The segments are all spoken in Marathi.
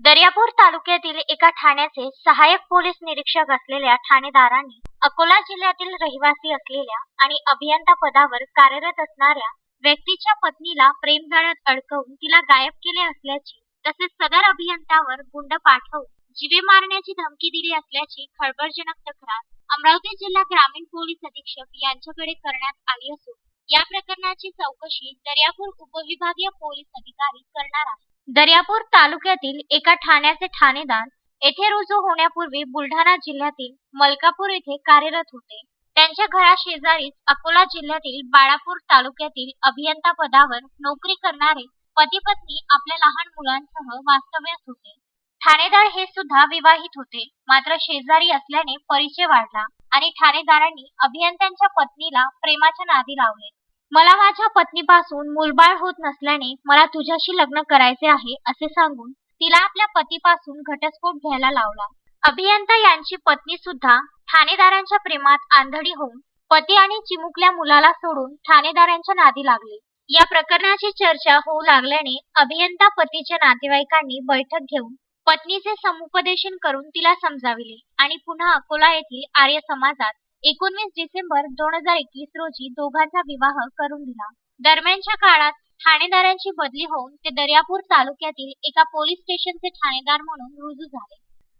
दर्यापूर तालुक्यातील एका ठाण्याचे सहाय्यक पोलीस निरीक्षक असलेल्या ठाणेदारांनी अकोला जिल्ह्यातील रहिवासी असलेल्या आणि अभियंता पदावर कार्यरत असणाऱ्या व्यक्तीच्या पत्नीला प्रेमजाळ्यात अडकवून तिला गायब केले असल्याची तसेच सदर अभियंत्यावर गुंड पाठवून जीवे मारण्याची धमकी दिली असल्याची खळबळजनक तक्रार अमरावती जिल्हा ग्रामीण पोलीस अधीक्षक यांच्याकडे करण्यात आली असून या प्रकरणाची चौकशी दर्यापूर उपविभागीय पोलीस अधिकारी करणार आहेत. दर्यापूर तालुक्यातील एका ठाण्याचे ठाणेदार येथे रुजू होण्यापूर्वी बुलढाणा जिल्ह्यातील मलकापूर येथे कार्यरत होते. त्यांच्या घराशेजारीच अकोला जिल्ह्यातील बाळापूर तालुक्यातील अभियंता पदावर नोकरी करणारे पती पत्नी आपल्या लहान मुलांसह वास्तव्यास होते. ठाणेदार हे सुद्धा विवाहित होते. मात्र शेजारी असल्याने परिचय वाढला आणि ठाणेदारांनी अभियंत्यांच्या पत्नीला प्रेमाच्या नादी लावले. मला माझ्या पत्नीपासून मूलबाळ होत नसल्याने मला तुझ्याशी लग्न करायचे आहे असे सांगून तिला आपल्या पतीपासून घटस्फोट घ्यायला लावला. अभियंता यांची पत्नी सुद्धा ठाणेदारांच्या प्रेमात आंधळी होऊन पती आणि चिमुकल्या मुलाला सोडून ठाणेदारांच्या नादी लागली. या प्रकरणाची चर्चा होऊ लागल्याने अभियंता पतीच्या नातेवाईकांनी बैठक घेऊन पत्नीचे समुपदेशन करून तिला समजाविले आणि पुन्हा अकोला येथील आर्य समाजात एकोणवीस डिसेंबर दोन हजार एकवीस रोजी दोघांचा विवाह करून दिला. दरम्यानच्या काळात ठाणेदारांची बदली होऊन ते दर्यापूर तालुक्यातील एका पोलीस स्टेशनचे ठाणेदार म्हणून रुजू झाले.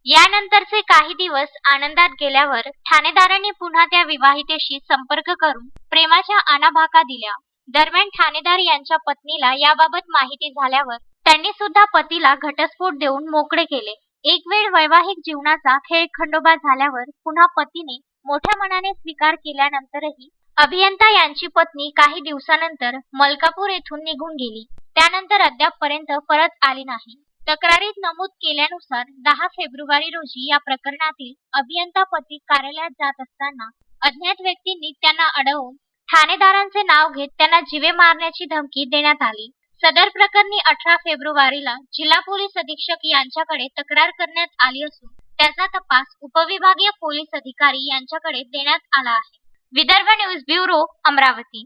यानंतरचे काही दिवस आनंदात गेल्यावर ठाणेदारांनी पुन्हा त्या विवाहितेशी संपर्क करून प्रेमाच्या आणाभाका दिल्या. दरम्यान ठाणेदार यांच्या पत्नीला याबाबत माहिती झाल्यावर त्यांनी सुद्धा पतीला घटस्फोट देऊन मोकळे केले. एक वेळ वैवाहिक जीवनाचा खेळ खंडोबा झाल्यावर पुन्हा पतीने मोठ्या मनाने स्वीकार केल्यानंतरही अभियंता यांची पत्नी काही दिवसानंतर मलकापूर येथून निघून गेली. त्यानंतर अद्यापपर्यंत परत आली नाही. तक्रारीत नमूद केल्यानुसार दहा फेब्रुवारी रोजी या प्रकरणातील अभियंता पती कार्यालयात जात असताना अज्ञात व्यक्तींनी त्यांना अडवून ठाणेदारांचे नाव घेत त्यांना जीवे मारण्याची धमकी देण्यात आली. सदर प्रकरणी अठरा फेब्रुवारीला जिल्हा पोलीस अधीक्षक यांच्याकडे तक्रार करण्यात आली असून त्याचा तपास उपविभागीय पोलीस अधिकारी यांच्याकडे देण्यात आला आहे. Vidarbha news bureau Amravati.